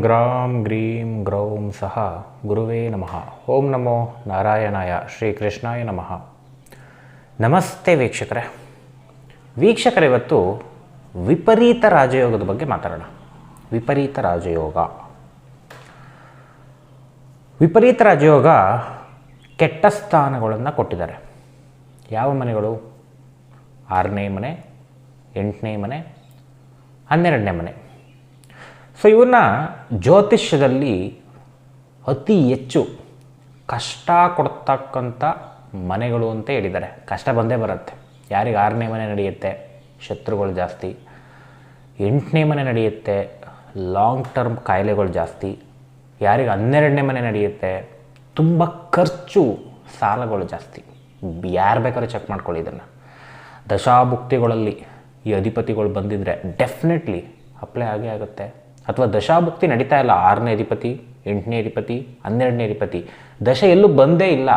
Gram ಗ್ರೀಂ ಗ್ರೌಂ ಸಹ ಗುರುವೇ ನಮಃ. ಓಂ ನಮೋ ನಾರಾಯಣಾಯ ಶ್ರೀಕೃಷ್ಣಾಯ ನಮಃ. ನಮಸ್ತೆ ವೀಕ್ಷಕರೇ. ವೀಕ್ಷಕರ, ಇವತ್ತು ವಿಪರೀತ ರಾಜಯೋಗದ ಬಗ್ಗೆ ಮಾತಾಡೋಣ. ವಿಪರೀತ ರಾಜಯೋಗ. ವಿಪರೀತ ರಾಜಯೋಗ ಕೆಟ್ಟ ಸ್ಥಾನಗಳನ್ನು ಕೊಟ್ಟಿದ್ದಾರೆ. ಯಾವ ಮನೆಗಳು? ಆರನೇ ಮನೆ, ಎಂಟನೇ ಮನೆ, ಹನ್ನೆರಡನೇ ಮನೆ. ಸೊ ಇವನ್ನ ಜ್ಯೋತಿಷ್ಯದಲ್ಲಿ ಅತಿ ಹೆಚ್ಚು ಕಷ್ಟ ಕೊಡ್ತಕ್ಕಂಥ ಮನೆಗಳು ಅಂತ ಹೇಳಿದ್ದಾರೆ. ಕಷ್ಟ ಬಂದೇ ಬರುತ್ತೆ. ಯಾರಿಗೆ ಆರನೇ ಮನೆ ನಡೆಯುತ್ತೆ? ಶತ್ರುಗಳು ಜಾಸ್ತಿ. ಎಂಟನೇ ಮನೆ ನಡೆಯುತ್ತೆ? ಲಾಂಗ್ ಟರ್ಮ್ ಕಾಯಿಲೆಗಳು ಜಾಸ್ತಿ. ಯಾರಿಗೆ ಹನ್ನೆರಡನೇ ಮನೆ ನಡೆಯುತ್ತೆ? ತುಂಬ ಖರ್ಚು ಸಾಲಗಳು ಜಾಸ್ತಿ. ಯಾರು ಬೇಕಾದ್ರೂ ಚೆಕ್ ಮಾಡ್ಕೊಳ್ಳಿ ಇದನ್ನು. ದಶಾಭುಕ್ತಿಗಳಲ್ಲಿ ಈ ಅಧಿಪತಿಗಳು ಬಂದಿದ್ದರೆ ಡೆಫಿನೆಟ್ಲಿ ಅಪ್ಲೈ ಆಗೇ ಆಗುತ್ತೆ. ಅಥವಾ ದಶಾಭುಕ್ತಿ ನಡೀತಾ ಇಲ್ಲ. ಆರನೇ ಅಧಿಪತಿ, ಎಂಟನೇ ಅಧಿಪತಿ, ಹನ್ನೆರಡನೇ ಅಧಿಪತಿ. ದಶ ಎಲ್ಲೂ ಬಂದೇ ಇಲ್ಲ.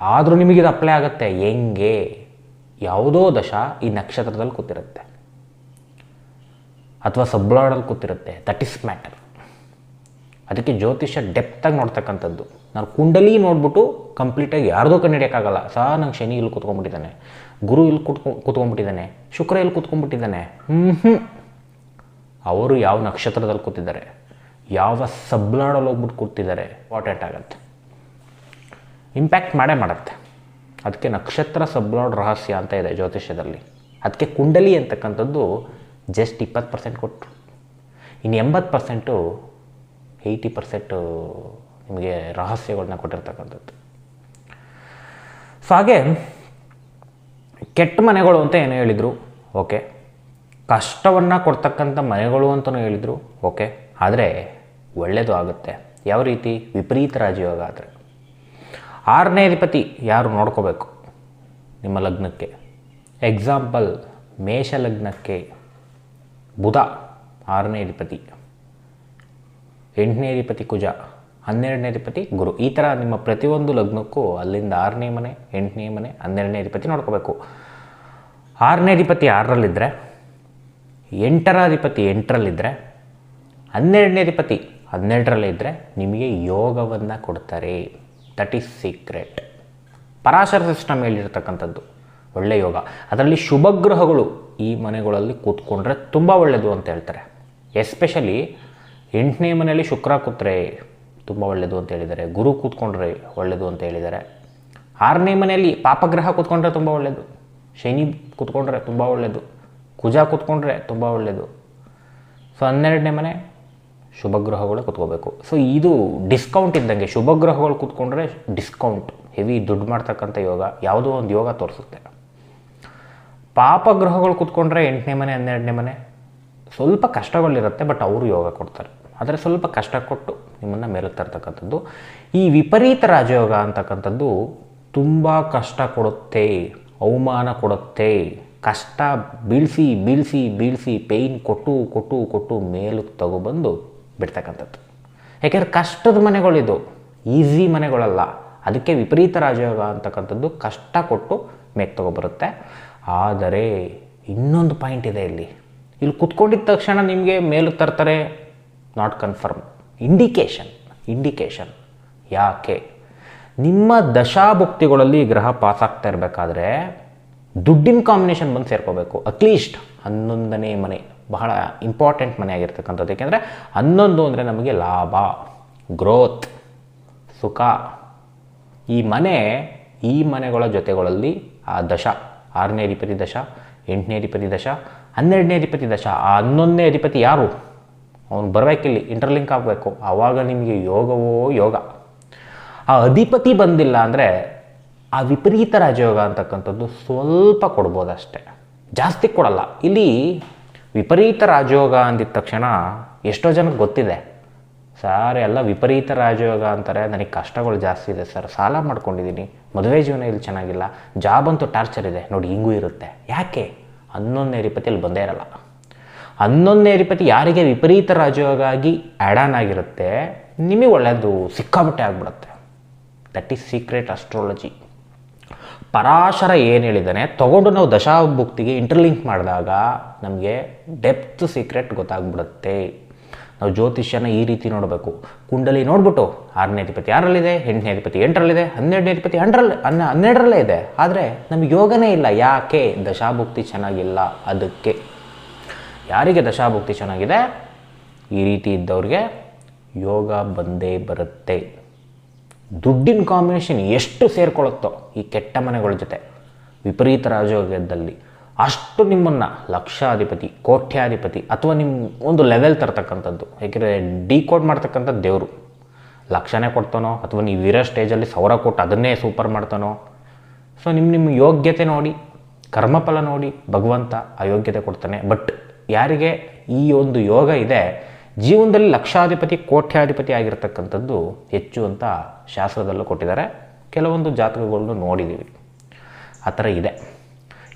ಆದರೂ ನಿಮಗಿದು ಅಪ್ಲೈ ಆಗುತ್ತೆ. ಹೆಂಗೆ? ಯಾವುದೋ ದಶ ಈ ನಕ್ಷತ್ರದಲ್ಲಿ ಕೂತಿರುತ್ತೆ. ಅಥವಾ ಸಬ್ಲಾಡಲ್ಲಿ ಕೂತಿರುತ್ತೆ. ದಟ್ ಇಸ್ ಮ್ಯಾಟರ್ ಅದಕ್ಕೆ ಜ್ಯೋತಿಷ್ಯ ಡೆಪ್ತಾಗಿ ನೋಡ್ತಕ್ಕಂಥದ್ದು. ನಾನು ಕುಂಡಲಿ ನೋಡ್ಬಿಟ್ಟು ಕಂಪ್ಲೀಟಾಗಿ ಯಾರ್ದೋ ಕಂಡುಹಿಡಿಯೋಕ್ಕಾಗಲ್ಲ ಸಹ ನಂಗೆ ಶನಿ ಇಲ್ಲಿ ಕೂತ್ಕೊಂಡ್ಬಿಟ್ಟಿದ್ದಾನೆ. ಗುರು ಇಲ್ಲಿ ಕೂತ್ಕೊ ಕೂತ್ಕೊಂಡ್ಬಿಟ್ಟಿದ್ದಾನೆ. ಶುಕ್ರ ಇಲ್ಲಿ ಕೂತ್ಕೊಂಡ್ಬಿಟ್ಟಿದ್ದಾನೆ. ಹ್ಞೂ ಹ್ಞೂ ಅವರು ಯಾವ ನಕ್ಷತ್ರದಲ್ಲಿ ಕೂತಿದ್ದಾರೆ? ಯಾವ ಸಬ್ಲಾಡಲ್ಲಿ ಹೋಗ್ಬಿಟ್ಟು ಕೂತಿದ್ದಾರೆ? ಇಂಪಾರ್ಟೆಂಟ್ ಆಗುತ್ತೆ? ಇಂಪ್ಯಾಕ್ಟ್ ಮಾಡೇ ಮಾಡುತ್ತೆ. ಅದಕ್ಕೆ ನಕ್ಷತ್ರ ಸಬ್ಲಾಡ್ ರಹಸ್ಯ ಅಂತ ಇದೆ ಜ್ಯೋತಿಷ್ಯದಲ್ಲಿ. ಅದಕ್ಕೆ ಕುಂಡಲಿ ಅಂತಕ್ಕಂಥದ್ದು ಜಸ್ಟ್ ಇಪ್ಪತ್ತು ಪರ್ಸೆಂಟ್ ಕೊಟ್ಟರು ಇನ್ನು ಎಂಬತ್ತು ಪರ್ಸೆಂಟು ಏಯ್ಟಿ ಪರ್ಸೆಂಟು ನಿಮಗೆ ರಹಸ್ಯಗಳನ್ನ ಕೊಟ್ಟಿರ್ತಕ್ಕಂಥದ್ದು. ಸೊ ಹಾಗೆ ಕೆಟ್ಟ ಮನೆಗಳು ಅಂತ ಏನೋ ಹೇಳಿದರು? ಓಕೆ ಕಷ್ಟವನ್ನು ಕೊಡ್ತಕ್ಕಂಥ ಮನೆಗಳು ಅಂತಲೂ ಹೇಳಿದರು. ಓಕೆ ಆದರೆ ಒಳ್ಳೆಯದು ಆಗುತ್ತೆ. ಯಾವ ರೀತಿ? ವಿಪರೀತ ರಾಜಯೋಗ ಆದರೆ. ಆರನೇ ಅಧಿಪತಿ ಯಾರು ನೋಡ್ಕೋಬೇಕು? ನಿಮ್ಮ ಲಗ್ನಕ್ಕೆ. ಎಕ್ಸಾಂಪಲ್ ಮೇಷ ಲಗ್ನಕ್ಕೆ ಬುಧ, ಆರನೇ ಅಧಿಪತಿ. ಎಂಟನೇ ಅಧಿಪತಿ ಕುಜ, ಹನ್ನೆರಡನೇ ಅಧಿಪತಿ ಗುರು. ಈ ಥರ ನಿಮ್ಮ ಪ್ರತಿಯೊಂದು ಲಗ್ನಕ್ಕೂ ಅಲ್ಲಿಂದ ಆರನೇ ಮನೆ, ಎಂಟನೇ ಮನೆ, ಹನ್ನೆರಡನೇ ಅಧಿಪತಿ ನೋಡ್ಕೋಬೇಕು. ಆರನೇ ಅಧಿಪತಿ ಆರರಲ್ಲಿದ್ದರೆ ಎಂಟರ ಅಧಿಪತಿ ಎಂಟರಲ್ಲಿದ್ದರೆ ಹನ್ನೆರಡನೇ ಅಧಿಪತಿ ಹನ್ನೆರಡರಲ್ಲಿದ್ದರೆ ನಿಮಗೆ ಯೋಗವನ್ನು ಕೊಡ್ತಾರೆ. That is secret Parashara system ಹೇಳಿರ್ತಕ್ಕಂಥದ್ದು ಒಳ್ಳೆಯ ಯೋಗ. ಅದರಲ್ಲಿ ಶುಭಗ್ರಹಗಳು ಈ ಮನೆಗಳಲ್ಲಿ ಕೂತ್ಕೊಂಡ್ರೆ ತುಂಬ ಒಳ್ಳೆಯದು ಅಂತ ಹೇಳ್ತಾರೆ. ಎಸ್ಪೆಷಲಿ ಎಂಟನೇ ಮನೆಯಲ್ಲಿ ಶುಕ್ರ ಕೂತ್ರೆ ತುಂಬ ಒಳ್ಳೆಯದು ಅಂತ ಹೇಳಿದ್ದಾರೆ. ಗುರು ಕೂತ್ಕೊಂಡ್ರೆ ಒಳ್ಳೆಯದು ಅಂತ ಹೇಳಿದ್ದಾರೆ. ಆರನೇ ಮನೆಯಲ್ಲಿ ಪಾಪಗ್ರಹ ಕೂತ್ಕೊಂಡ್ರೆ ತುಂಬ ಒಳ್ಳೆಯದು ಶನಿ ಕೂತ್ಕೊಂಡ್ರೆ ತುಂಬ ಒಳ್ಳೆಯದು ಕುಜ ಕೂತ್ಕೊಂಡ್ರೆ ತುಂಬ ಒಳ್ಳೆಯದು ಸೊ ಹನ್ನೆರಡನೇ ಮನೆ ಶುಭ ಗ್ರಹಗಳು ಕೂತ್ಕೋಬೇಕು. ಸೊ ಇದು ಡಿಸ್ಕೌಂಟ್ ಇದ್ದಂಗೆ, ಶುಭಗ್ರಹಗಳು ಕೂತ್ಕೊಂಡ್ರೆ ಡಿಸ್ಕೌಂಟ್ ಹೆವಿ ದುಡ್ಡು ಮಾಡ್ತಕ್ಕಂಥ ಯೋಗ, ಯಾವುದೋ ಒಂದು ಯೋಗ ತೋರಿಸುತ್ತೆ. ಪಾಪಗ್ರಹಗಳು ಕೂತ್ಕೊಂಡ್ರೆ ಎಂಟನೇ ಮನೆ, ಹನ್ನೆರಡನೇ ಮನೆ, ಸ್ವಲ್ಪ ಕಷ್ಟಗಳಿರುತ್ತೆ ಬಟ್ ಅವರು ಯೋಗ ಕೊಡ್ತಾರೆ. ಆದರೆ ಸ್ವಲ್ಪ ಕಷ್ಟ ಕೊಟ್ಟು ನಿಮ್ಮನ್ನು ಮೇಲಕ್ಕೆ ತರ್ತಕ್ಕಂಥದ್ದು ಈ ವಿಪರೀತ ರಾಜಯೋಗ ಅಂತಕ್ಕಂಥದ್ದು ತುಂಬ ಕಷ್ಟ ಕೊಡುತ್ತೆ, ಅವಮಾನ ಕೊಡುತ್ತೆ. ಕಷ್ಟ ಬೀಳಿಸಿ ಬೀಳಿಸಿ ಬೀಳಿಸಿ ಪೇಯ್ನ್ ಕೊಟ್ಟು ಕೊಟ್ಟು ಕೊಟ್ಟು ಮೇಲಕ್ಕೆ ತಗೊಬಂದು ಬಿಡ್ತಕ್ಕಂಥದ್ದು. ಯಾಕೆಂದ್ರೆ ಕಷ್ಟದ ಮನೆಗಳಿದು ಈಸಿ ಮನೆಗಳಲ್ಲ. ಅದಕ್ಕೆ ವಿಪರೀತ ರಾಜಯೋಗ ಅಂತಕ್ಕಂಥದ್ದು ಕಷ್ಟ ಕೊಟ್ಟು ಮೇಕ್ ತಗೊಬರುತ್ತೆ. ಆದರೆ ಇನ್ನೊಂದು ಪಾಯಿಂಟ್ ಇದೆ ಇಲ್ಲಿ. ಇಲ್ಲಿ ಕುತ್ಕೊಂಡಿದ್ದ ತಕ್ಷಣ ನಿಮಗೆ ಮೇಲಕ್ಕೆ ತರ್ತಾರೆ ನಾಟ್ ಕನ್ಫರ್ಮ್ ಇಂಡಿಕೇಶನ್ ಇಂಡಿಕೇಶನ್ ಯಾಕೆ? ನಿಮ್ಮ ದಶಾಭುಕ್ತಿಗಳಲ್ಲಿ ಗ್ರಹ ಪಾಸ್ ಆಗ್ತಾ ಇರಬೇಕಾದ್ರೆ ದುಡ್ಡಿನ ಕಾಂಬಿನೇಷನ್ ಬಂದು ಸೇರ್ಕೋಬೇಕು. ಅಟ್ಲೀಸ್ಟ್ ಹನ್ನೊಂದನೇ ಮನೆ, ಬಹಳ ಇಂಪಾರ್ಟೆಂಟ್ ಮನೆ ಆಗಿರ್ತಕ್ಕಂಥದ್ದು. ಏಕೆಂದರೆ ಹನ್ನೊಂದು ಅಂದರೆ ನಮಗೆ ಲಾಭ ಗ್ರೋತ್ ಸುಖ. ಈ ಮನೆ, ಈ ಮನೆಗಳ ಜೊತೆಗಳಲ್ಲಿ ಆ ದಶ, ಆರನೇ ಅಧಿಪತಿ ದಶ, ಎಂಟನೇ ಅಧಿಪತಿ ದಶ, ಹನ್ನೆರಡನೇ ಅಧಿಪತಿ ದಶ, ಆ ಹನ್ನೊಂದನೇ ಅಧಿಪತಿ ಯಾರು? ಅವನು ಬರಬೇಕಿಲ್ಲಿ ಇಂಟರ್ಲಿಂಕ್ ಆಗಬೇಕು. ಆವಾಗ ನಿಮಗೆ ಯೋಗವೋ ಯೋಗ. ಆ ಅಧಿಪತಿ ಬಂದಿಲ್ಲ ಅಂದರೆ ಆ ವಿಪರೀತ ರಾಜಯೋಗ ಅಂತಕ್ಕಂಥದ್ದು ಸ್ವಲ್ಪ ಕೊಡ್ಬೋದಷ್ಟೇ. ಜಾಸ್ತಿ ಕೊಡಲ್ಲ. ಇಲ್ಲಿ ವಿಪರೀತ ರಾಜಯೋಗ ಅಂದಿದ್ದ ತಕ್ಷಣ ಎಷ್ಟೋ ಜನಕ್ಕೆ ಗೊತ್ತಿದೆ. ಸರ್, ಎಲ್ಲ ವಿಪರೀತ ರಾಜಯೋಗ ಅಂತಾರೆ. ನನಗೆ ಕಷ್ಟಗಳು ಜಾಸ್ತಿ ಇದೆ ಸರ್. ಸಾಲ ಮಾಡ್ಕೊಂಡಿದ್ದೀನಿ ಮದುವೆ ಜೀವನ ಇಲ್ಲಿ ಚೆನ್ನಾಗಿಲ್ಲ. ಜಾಬ್ ಅಂತೂ ಟಾರ್ಚರ್ ಇದೆ. ನೋಡಿ, ಹಿಂಗೂ ಇರುತ್ತೆ. ಯಾಕೆ? ಹನ್ನೊಂದನೇ ಅಧಿಪತಿಯಲ್ಲಿ ಬಂದೇ ಇರಲ್ಲ. ಹನ್ನೊಂದನೇ ಅಧಿಪತಿ ಯಾರಿಗೆ ವಿಪರೀತ ರಾಜಯೋಗ ಆಗಿ ಆ್ಯಡ್ ಆನ್ ಆಗಿರುತ್ತೆ, ನಿಮಗೆ ಒಳ್ಳೆಯದು ಸಿಕ್ಕಾಬಟ್ಟೆ ಆಗಿಬಿಡುತ್ತೆ. That is secret astrology Parashara ಏನು ಹೇಳಿದ್ದಾನೆ ತಗೊಂಡು ನಾವು ದಶಾಭುಕ್ತಿಗೆ ಇಂಟರ್ಲಿಂಕ್ ಮಾಡಿದಾಗ ನಮಗೆ ಡೆಪ್ತ್ ಸೀಕ್ರೆಟ್ ಗೊತ್ತಾಗ್ಬಿಡುತ್ತೆ. ನಾವು ಜ್ಯೋತಿಷ್ಯನ ಈ ರೀತಿ ನೋಡಬೇಕು. ಕುಂಡಲಿ ನೋಡ್ಬಿಟ್ಟು ಆರನೇ ಅಧಿಪತಿ ಆರರಲ್ಲಿದೆ, ಎಂಟನೇ ಅಧಿಪತಿ ಎಂಟರಲ್ಲಿದೆ, ಹನ್ನೆರಡನೇ ಅಧಿಪತಿ ಹನ್ನೆರಡರಲ್ಲಿ ಹನ್ನ, ಹನ್ನೆರಡರಲ್ಲೇ ಇದೆ. ಆದರೆ ನಮಗೆ ಯೋಗನೇ ಇಲ್ಲ. ಯಾಕೆ? ದಶಾಭುಕ್ತಿ ಚೆನ್ನಾಗಿಲ್ಲ ಅದಕ್ಕೆ. ಯಾರಿಗೆ ದಶಾಭುಕ್ತಿ ಚೆನ್ನಾಗಿದೆ? ಈ ರೀತಿ ಇದ್ದವ್ರಿಗೆ ಯೋಗ ಬಂದೇ ಬರುತ್ತೆ. ದುಡ್ಡಿನ ಕಾಂಬಿನೇಷನ್ ಎಷ್ಟು ಸೇರ್ಕೊಳ್ಳುತ್ತೋ ಈ ಕೆಟ್ಟ ಮನೆಗಳ ಜೊತೆ, ವಿಪರೀತ ರಾಜಯೋಗದಲ್ಲಿ ಅಷ್ಟು ನಿಮ್ಮನ್ನು ಲಕ್ಷಾಧಿಪತಿ, ಕೋಟ್ಯಾಧಿಪತಿ ಅಥವಾ ನಿಮ್ಮ ಒಂದು ಲೆವೆಲ್ ತರ್ತಕ್ಕಂಥದ್ದು, ಯಾಕೆಂದರೆ ಡಿಕೋಡ್ ಮಾಡ್ತಕ್ಕಂಥದ್ದು ದೇವರು. ಲಕ್ಷನೇ ಕೊಡ್ತಾನೋ ಅಥವಾ ನೀವು ಇರೋ ಸ್ಟೇಜಲ್ಲಿ ಸಾವಿರ ಕೊಟ್ಟು ಅದನ್ನೇ ಸೂಪರ್ ಮಾಡ್ತಾನೋ. ಸೊ ನಿಮ್ಮ ನಿಮ್ಮ ಯೋಗ್ಯತೆ ನೋಡಿ, ಕರ್ಮಫಲ ನೋಡಿ, ಭಗವಂತ ಆ ಯೋಗ್ಯತೆ ಕೊಡ್ತಾನೆ. ಬಟ್ ಯಾರಿಗೆ ಈ ಒಂದು ಯೋಗ ಇದೆ ಜೀವನದಲ್ಲಿ ಲಕ್ಷಾಧಿಪತಿ, ಕೋಟ್ಯಾಧಿಪತಿ ಆಗಿರ್ತಕ್ಕಂಥದ್ದು ಹೆಚ್ಚು ಅಂತ ಶಾಸ್ತ್ರದಲ್ಲೂ ಕೊಟ್ಟಿದ್ದಾರೆ. ಕೆಲವೊಂದು ಜಾತಕಗಳನ್ನು ನೋಡಿದ್ದೀವಿ. ಆ ಥರ ಇದೆ.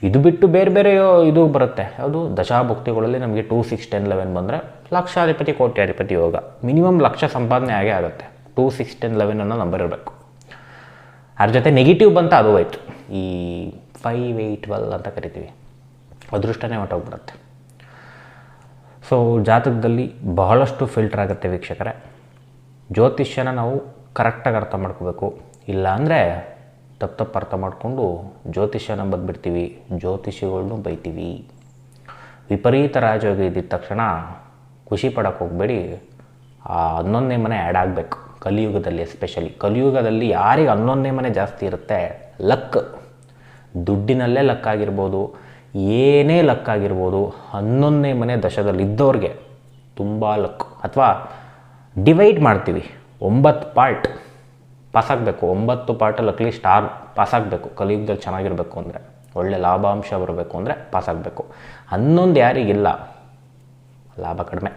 ಇದು ಬಿಟ್ಟು ಬೇರೆ ಬೇರೆ ಇದು ಬರುತ್ತೆ. ಅದು ದಶಾಭುಕ್ತಿಗಳಲ್ಲಿ ನಮಗೆ ಟೂ, ಸಿಕ್ಸ್, ಟೆನ್, ಲೆವೆನ್ ಬಂದರೆ ಲಕ್ಷಾಧಿಪತಿ, ಕೋಟ್ಯಾಧಿಪತಿ ಯೋಗ. ಮಿನಿಮಮ್ ಲಕ್ಷ ಸಂಪಾದನೆ ಆಗೇ ಆಗುತ್ತೆ. ಟೂ, ಸಿಕ್ಸ್, ಟೆನ್, ಲೆವೆನ್ ಅನ್ನೋ ನಂಬರ್ ಇರಬೇಕು. ಅದ್ರ ಜೊತೆ ನೆಗೆಟಿವ್ ಬಂತ ಅದು ಹೋಯ್ತು. ಈ ಫೈವ್, ಏಯ್ಟ್, ಟ್ವೆಲ್ ಅಂತ ಕರಿತೀವಿ. ಅದೃಷ್ಟನೇ ಹೊಟ್ಟೋಗ್ಬಿಡುತ್ತೆ ಸೊ ಜಾತಕದಲ್ಲಿ ಬಹಳಷ್ಟು ಫಿಲ್ಟರ್ ಆಗುತ್ತೆ ವೀಕ್ಷಕರೇ. ಜ್ಯೋತಿಷ್ಯನ ನಾವು ಕರೆಕ್ಟಾಗಿ ಅರ್ಥ ಮಾಡ್ಕೋಬೇಕು. ಇಲ್ಲ ಅಂದರೆ ತಪ್ಪು ತಪ್ಪು ಅರ್ಥ ಮಾಡಿಕೊಂಡು ಜ್ಯೋತಿಷ್ಯನ ಬಂದುಬಿಡ್ತೀವಿ, ಜ್ಯೋತಿಷಿಗಳ್ನು ಬೈತೀವಿ. ವಿಪರೀತ ರಾಜಯೋಗ ಇದ್ದಿದ್ದ ತಕ್ಷಣ ಖುಷಿ ಪಡೋಕ್ಕೆ ಹೋಗಬೇಡಿ. ಹನ್ನೊಂದನೇ ಮನೆ ಆ್ಯಡ್ ಆಗಬೇಕು ಕಲಿಯುಗದಲ್ಲಿ ಎಸ್ಪೆಷಲಿ ಕಲಿಯುಗದಲ್ಲಿ ಯಾರಿಗೆ ಹನ್ನೊಂದನೇ ಮನೆ ಜಾಸ್ತಿ ಇರುತ್ತೆ? ಲಕ್. ದುಡ್ಡಿನಲ್ಲೇ ಲಕ್ ಆಗಿರ್ಬೋದು. ಏನೇ ಲಕ್ ಆಗಿರ್ಬೋದು, ಹನ್ನೊಂದನೇ ಮನೆ ದಶದಲ್ಲಿ ಇದ್ದವ್ರಿಗೆ ತುಂಬ ಲಕ್. ಅಥವಾ ಡಿವೈಡ್ ಮಾಡ್ತೀವಿ, ಒಂಬತ್ತು ಪಾರ್ಟ್ ಪಾಸಾಗಬೇಕು. ಒಂಬತ್ತು ಪಾರ್ಟಲ್ಲಿ ಅಟ್ಲೀಸ್ಟ್ ಆರು ಪಾಸಾಗಬೇಕು. ಕಲಿಯುಗದಲ್ಲಿ ಚೆನ್ನಾಗಿರಬೇಕು ಅಂದರೆ, ಒಳ್ಳೆ ಲಾಭಾಂಶ ಬರಬೇಕು ಅಂದರೆ ಪಾಸಾಗಬೇಕು. ಹನ್ನೊಂದು ಯಾರಿಗಿಲ್ಲ, ಲಾಭ ಕಡಿಮೆ.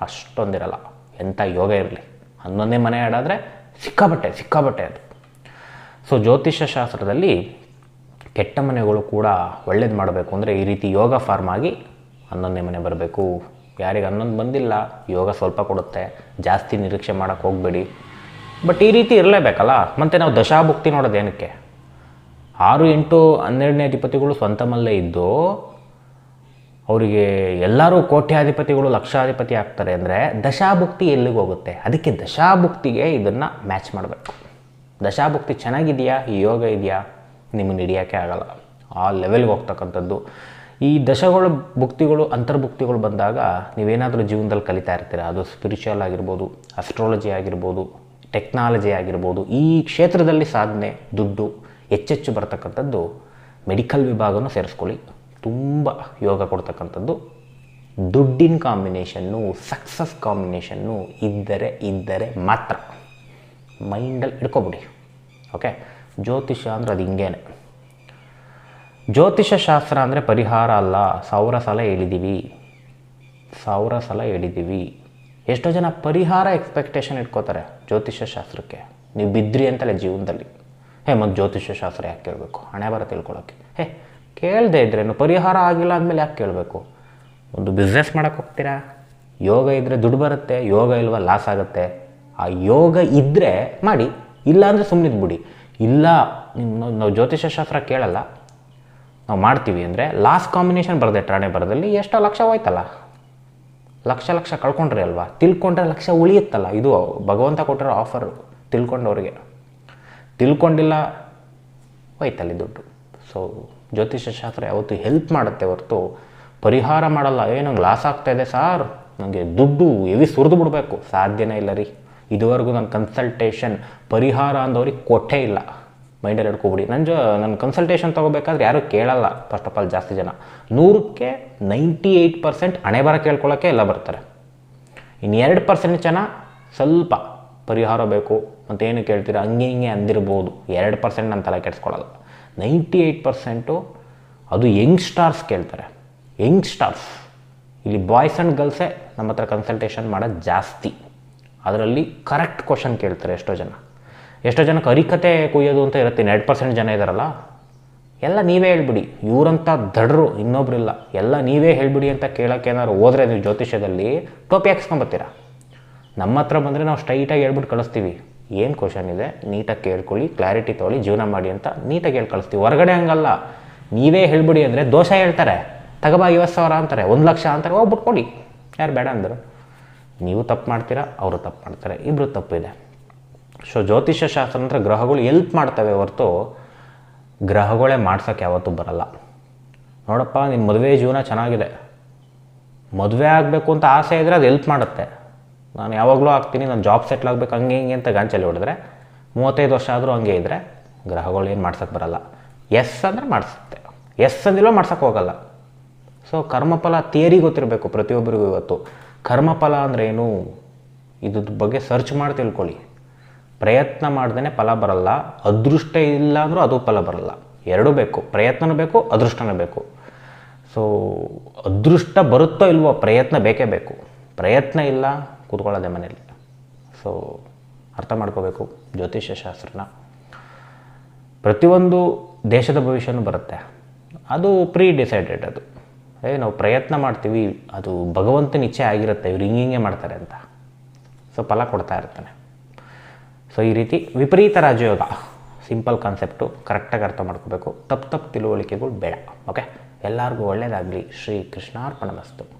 ಅಷ್ಟೊಂದಿರಲ್ಲ. ಎಂಥ ಯೋಗ ಇರಲಿ. ಹನ್ನೊಂದನೇ ಮನೆ ಆಡಾದರೆ ಸಿಕ್ಕಾಬಟ್ಟೆ ಸಿಕ್ಕಾಬಟ್ಟೆ ಅದು. ಸೊ ಜ್ಯೋತಿಷ್ಯ ಶಾಸ್ತ್ರದಲ್ಲಿ ಕೆಟ್ಟ ಮನೆಗಳು ಕೂಡ ಒಳ್ಳೇದು ಮಾಡಬೇಕು. ಅಂದರೆ ಈ ರೀತಿ ಯೋಗ ಫಾರ್ಮ್ ಆಗಿ ಹನ್ನೊಂದನೇ ಮನೆ ಬರಬೇಕು. ಯಾರಿಗೆ ಹನ್ನೊಂದು ಬಂದಿಲ್ಲ, ಯೋಗ ಸ್ವಲ್ಪ ಕೊಡುತ್ತೆ. ಜಾಸ್ತಿ ನಿರೀಕ್ಷೆ ಮಾಡೋಕ್ಕೆ ಹೋಗಬೇಡಿ. ಬಟ್ ಈ ರೀತಿ ಇರಲೇಬೇಕಲ್ಲ? ಮತ್ತು ನಾವು ದಶಾಭುಕ್ತಿ ನೋಡೋದು ಏನಕ್ಕೆ? ಆರು, ಎಂಟು, ಹನ್ನೆರಡನೇ ಅಧಿಪತಿಗಳು ಸ್ವಂತ ಮಲ್ಲೇ ಇದ್ದು ಅವರಿಗೆ ಎಲ್ಲರೂ ಕೋಟ್ಯಾಧಿಪತಿಗಳು, ಲಕ್ಷಾಧಿಪತಿ ಆಗ್ತಾರೆ ಅಂದರೆ ದಶಾಭುಕ್ತಿ ಎಲ್ಲಿಗೆ ಹೋಗುತ್ತೆ? ಅದಕ್ಕೆ ದಶಾಭುಕ್ತಿಗೆ ಇದನ್ನು ಮ್ಯಾಚ್ ಮಾಡಬೇಕು. ದಶಾಭುಕ್ತಿ ಚೆನ್ನಾಗಿದೆಯಾ? ಈ ಯೋಗ ಇದೆಯಾ? ನಿಮ್ಮನ್ನು ಹಿಡಿಯೋಕ್ಕೆ ಆಗಲ್ಲ. ಆ ಲೆವೆಲ್ಗೆ ಹೋಗ್ತಕ್ಕಂಥದ್ದು. ಈ ದಶಗಳು, ಭುಕ್ತಿಗಳು, ಅಂತರ್ಭುಕ್ತಿಗಳು ಬಂದಾಗ ನೀವೇನಾದರೂ ಜೀವನದಲ್ಲಿ ಕಲಿತಾ ಇರ್ತೀರ? ಅದು ಸ್ಪಿರಿಚುವಲ್ ಆಗಿರ್ಬೋದು ಅಸ್ಟ್ರಾಲಜಿ ಆಗಿರ್ಬೋದು ಟೆಕ್ನಾಲಜಿ ಆಗಿರ್ಬೋದು, ಈ ಕ್ಷೇತ್ರದಲ್ಲಿ ಸಾಧನೆ, ದುಡ್ಡು ಹೆಚ್ಚೆಚ್ಚು ಬರ್ತಕ್ಕಂಥದ್ದು ಮೆಡಿಕಲ್ ವಿಭಾಗನೂ ಸೇರಿಸ್ಕೊಳ್ಳಿ. ತುಂಬ ಯೋಗ ಕೊಡ್ತಕ್ಕಂಥದ್ದು. ದುಡ್ಡಿನ ಕಾಂಬಿನೇಷನ್ನು ಸಕ್ಸಸ್ ಕಾಂಬಿನೇಷನ್ನು ಇದ್ದರೆ ಇದ್ದರೆ ಮಾತ್ರ. ಮೈಂಡಲ್ಲಿ ಇಟ್ಕೊಬಿಡಿ. ಓಕೆ ಜ್ಯೋತಿಷ ಅಂದರೆ ಅದು ಹಿಂಗೇನೆ. ಜ್ಯೋತಿಷ ಶಾಸ್ತ್ರ ಅಂದರೆ ಪರಿಹಾರ ಅಲ್ಲ ಸಾವಿರ ಸಲ ಹೇಳಿದ್ದೀವಿ ಸಾವಿರ ಸಲ ಹೇಳಿದ್ದೀವಿ ಎಷ್ಟೋ ಜನ ಪರಿಹಾರ ಎಕ್ಸ್ಪೆಕ್ಟೇಷನ್ ಇಟ್ಕೋತಾರೆ ಜ್ಯೋತಿಷ್ಯ ಶಾಸ್ತ್ರಕ್ಕೆ. ನೀವು ಬಿದ್ರಿ ಅಂತಲೇ ಜೀವನದಲ್ಲಿ. ಹೇ, ಮತ್ತು ಜ್ಯೋತಿಷ್ಯ ಶಾಸ್ತ್ರ ಯಾಕೆ ಕೇಳಬೇಕು? ಹಣೆ ಬರ ತಿಳ್ಕೊಳ್ಳೋಕ್ಕೆ ಹೇ, ಕೇಳದೆ ಇದ್ರೇನು? ಪರಿಹಾರ ಆಗಿಲ್ಲ ಅಂದಮೇಲೆ ಯಾಕೆ ಕೇಳಬೇಕು? ಒಂದು ಬಿಸ್ನೆಸ್ ಮಾಡೋಕ್ಕೆ ಹೋಗ್ತೀರಾ? ಯೋಗ ಇದ್ದರೆ ದುಡ್ಡು ಬರುತ್ತೆ, ಯೋಗ ಇಲ್ವ ಲಾಸ್ ಆಗುತ್ತೆ. ಆ ಯೋಗ ಇದ್ದರೆ ಮಾಡಿ, ಇಲ್ಲಾಂದರೆ ಸುಮ್ಮನಿದ್ಬಿಡಿ ಇಲ್ಲ ನಾವು ಜ್ಯೋತಿಷ್ಯ ಶಾಸ್ತ್ರ ಕೇಳಲ್ಲ. ನಾವು ಮಾಡ್ತೀವಿ ಅಂದರೆ ಲಾಸ್ಟ್ ಕಾಂಬಿನೇಷನ್ ಬರದೆ ಠಾಣೆ ಬರದಲ್ಲಿ ಎಷ್ಟೋ ಲಕ್ಷ ಹೋಯ್ತಲ್ಲ. ಲಕ್ಷ ಲಕ್ಷ ಕಳ್ಕೊಂಡ್ರಿ ಅಲ್ವಾ? ತಿಳ್ಕೊಂಡ್ರೆ ಲಕ್ಷ ಉಳಿಯುತ್ತಲ್ಲ. ಇದು ಭಗವಂತ ಕೊಟ್ಟಿರೋ ಆಫರ್ ತಿಳ್ಕೊಂಡವ್ರಿಗೆ. ತಿಳ್ಕೊಂಡಿಲ್ಲ, ಹೋಯ್ತಲ್ಲಿ ದುಡ್ಡು. ಸೊ ಜ್ಯೋತಿಷ್ಯ ಶಾಸ್ತ್ರ ಯಾವತ್ತು ಹೆಲ್ಪ್ ಮಾಡುತ್ತೆ ಹೊರತು ಪರಿಹಾರ ಮಾಡಲ್ಲ. ಏ ನಂಗೆ ಲಾಸ್ ಆಗ್ತಾಯಿದೆ ಸಾರ್ ನನಗೆ ದುಡ್ಡು ಎವಿ ಸುರಿದು ಬಿಡಬೇಕು. ಸಾಧ್ಯನೇ ಇಲ್ಲ ರೀ. ಇದುವರೆಗೂ ನನ್ನ ಕನ್ಸಲ್ಟೇಷನ್ ಪರಿಹಾರ ಅಂದವ್ರಿಗೆ ಕೊಟ್ಟೇ ಇಲ್ಲ. ಮೈಂಡಲ್ಲಿ ಹಿಡ್ಕೊಬಿಡಿ ನನ್ನ ಜೊ ನನ್ನ ಕನ್ಸಲ್ಟೇಷನ್ ತೊಗೋಬೇಕಾದ್ರೆ ಯಾರೂ ಕೇಳಲ್ಲ ಫಸ್ಟ್ ಆಫ್ ಆಲ್ ಜಾಸ್ತಿ ಜನ. ನೂರಕ್ಕೆ ನೈಂಟಿ ಏಯ್ಟ್ ಪರ್ಸೆಂಟ್ ಹಣೆ ಬರ ಕೇಳ್ಕೊಳ್ಳೋಕ್ಕೆ ಎಲ್ಲ ಬರ್ತಾರೆ. ಇನ್ನು ಎರಡು ಪರ್ಸೆಂಟ್ ಜನ ಸ್ವಲ್ಪ ಪರಿಹಾರ ಬೇಕು ಅಂತ ಏನು ಕೇಳ್ತೀರ? ಹಂಗೆ ಹಿಂಗೆ ಅಂದಿರ್ಬೋದು. ಎರಡು ಪರ್ಸೆಂಟ್ ನಾನು ತಲೆ ಕೆಡಿಸ್ಕೊಳ್ಳಲ್ಲ. ನೈಂಟಿ ಏಯ್ಟ್ ಪರ್ಸೆಂಟು ಅದು ಯಂಗ್ ಸ್ಟಾರ್ಸ್ ಕೇಳ್ತಾರೆ. ಯಂಗ್ ಸ್ಟಾರ್ಸ್ ಇಲ್ಲಿ ಬಾಯ್ಸ್ ಆ್ಯಂಡ್ ಗರ್ಲ್ಸೇ ನಮ್ಮ ಹತ್ರ ಕನ್ಸಲ್ಟೇಷನ್ ಮಾಡೋದು ಜಾಸ್ತಿ. ಅದರಲ್ಲಿ ಕರೆಕ್ಟ್ ಕ್ವಶನ್ ಕೇಳ್ತಾರೆ ಎಷ್ಟೋ ಜನ. ಎಷ್ಟೋ ಜನಕ್ಕೆ ಅರಿಕತೆ ಕುಯ್ಯೋದು ಅಂತ ಇರುತ್ತೆ ಎರಡು ಪರ್ಸೆಂಟ್ ಜನ ಇದ್ದಾರಲ್ಲ ಎಲ್ಲ ನೀವೇ ಹೇಳ್ಬಿಡಿ. ಇವರಂಥ ದಡ್ರು, ಇನ್ನೊಬ್ರಿಲ್ಲ. ಎಲ್ಲ ನೀವೇ ಹೇಳ್ಬಿಡಿ ಅಂತ ಕೇಳೋಕ್ಕೆ ಏನಾದ್ರು ಹೋದರೆ ನೀವು ಜ್ಯೋತಿಷ್ಯದಲ್ಲಿ, ಟೋಪಿ ಹಾಕ್ಸ್ಕೊಂಬತ್ತೀರಾ? ನಮ್ಮ ಹತ್ರ ಬಂದರೆ ನಾವು ಸ್ಟ್ರೈಟಾಗಿ ಹೇಳ್ಬಿಟ್ಟು ಕಳಿಸ್ತೀವಿ. ಏನು ಕ್ವಶನ್ ಇದೆ? ನೀಟಾಗಿ ಕೇಳ್ಕೊಳ್ಳಿ ಕ್ಲಾರಿಟಿ ತೊಗೊಳ್ಳಿ, ಜೀವನ ಮಾಡಿ ಅಂತ ನೀಟಾಗಿ ಹೇಳಿ ಕಳಿಸ್ತೀವಿ. ಹೊರಗಡೆ ಹಂಗಲ್ಲ. ನೀವೇ ಹೇಳ್ಬಿಡಿ ಅಂದರೆ ದೋಷ ಹೇಳ್ತಾರೆ. ತಗಬಾ ಐವತ್ತು ಸಾವಿರ ಅಂತಾರೆ, ಒಂದು ಲಕ್ಷ ಅಂತಾರೆ ಹೋಗ್ಬಿಟ್ಟು ಕೊಡಿ ಯಾರು ಬೇಡ ಅಂದರು. ನೀವು ತಪ್ಪು ಮಾಡ್ತೀರಾ, ಅವರು ತಪ್ಪು ಮಾಡ್ತಾರೆ. ಇಬ್ಬರು ತಪ್ಪಿದೆ ಸೊ ಜ್ಯೋತಿಷ್ಯ ಶಾಸ್ತ್ರ ಅಂದರೆ ಗ್ರಹಗಳು ಎಲ್ಪ್ ಮಾಡ್ತವೆ ಹೊರತು ಗ್ರಹಗಳೇ ಮಾಡ್ಸೋಕ್ಕೆ ಯಾವತ್ತೂ ಬರಲ್ಲ. ನೋಡಪ್ಪ ನಿನ್ನ ಮದುವೆ ಜೀವನ ಚೆನ್ನಾಗಿದೆ. ಮದುವೆ ಆಗಬೇಕು ಅಂತ ಆಸೆ ಇದ್ದರೆ ಅದು ಎಲ್ಪ್ ಮಾಡುತ್ತೆ. ನಾನು ಯಾವಾಗಲೂ ಆಗ್ತೀನಿ, ನಾನು ಜಾಬ್ ಸೆಟ್ಲ್ ಆಗಬೇಕು, ಹಂಗೆ ಹಿಂಗೆ ಅಂತ ಗಾಂಚಲ್ಲಿ ಹೊಡೆದ್ರೆ, ಮೂವತ್ತೈದು ವರ್ಷ ಆದರೂ ಹಂಗೆ ಇದ್ದರೆ ಗ್ರಹಗಳು ಏನು ಮಾಡ್ಸೋಕ್ಕೆ ಬರಲ್ಲ. ಎಸ್ ಅಂದರೆ ಮಾಡಿಸುತ್ತೆ. ಎಸ್ ಅಂದಿಲ್ಲೋ ಮಾಡ್ಸೋಕ್ಕೆ ಹೋಗಲ್ಲ. ಸೊ ಕರ್ಮಫಲ ಥಿಯರಿ ಗೊತ್ತಿರಬೇಕು ಪ್ರತಿಯೊಬ್ಬರಿಗೂ ಇವತ್ತು. ಕರ್ಮಫಲ ಅಂದರೆ ಏನು? ಇದ್ರ ಬಗ್ಗೆ ಸರ್ಚ್ ಮಾಡಿ ತಿಳ್ಕೊಳ್ಳಿ. ಪ್ರಯತ್ನ ಮಾಡ್ದೇ ಫಲ ಬರಲ್ಲ, ಅದೃಷ್ಟ ಇಲ್ಲ ಅಂದರೂ ಅದು ಫಲ ಬರಲ್ಲ. ಎರಡೂ ಬೇಕು. ಪ್ರಯತ್ನನೂ ಬೇಕು, ಅದೃಷ್ಟನೂ ಬೇಕು. ಸೊ ಅದೃಷ್ಟ ಬರುತ್ತೋ ಇಲ್ವೋ, ಪ್ರಯತ್ನ ಬೇಕೇ ಬೇಕು. ಪ್ರಯತ್ನ ಇಲ್ಲ, ಕೂತ್ಕೊಳ್ಳೋದೆ ಮನೇಲಿ. ಸೊ ಅರ್ಥ ಮಾಡ್ಕೋಬೇಕು ಜ್ಯೋತಿಷ್ಯ ಶಾಸ್ತ್ರನ. ಪ್ರತಿಯೊಂದು ದೇಶದ ಭವಿಷ್ಯನೂ ಬರುತ್ತೆ. ಅದು ಪ್ರೀ ಡಿಸೈಡೆಡ್ ಅದು. ಏ, ನಾವು ಪ್ರಯತ್ನ ಮಾಡ್ತೀವಿ, ಅದು ಭಗವಂತನ ಇಚ್ಛೆ ಆಗಿರುತ್ತೆ, ಇವ್ರು ಹಿಂಗೆ ಮಾಡ್ತಾರೆ ಅಂತ. ಸೊ ಫಲ ಕೊಡ್ತಾ ಇರ್ತಾನೆ. ಸೊ ಈ ರೀತಿ ವಿಪರೀತ ರಾಜಯೋಗ. ಸಿಂಪಲ್ ಕಾನ್ಸೆಪ್ಟು ಕರೆಕ್ಟಾಗಿ ಅರ್ಥ ಮಾಡ್ಕೋಬೇಕು. ತಪ್ಪು ತಪ್ಪು ತಿಳುವಳಿಕೆಗಳು ಬೇಡ ಓಕೆ ಎಲ್ಲರಿಗೂ ಒಳ್ಳೆಯದಾಗಲಿ ಶ್ರೀ ಕೃಷ್ಣಾರ್ಪಣ ಮಸ್ತು.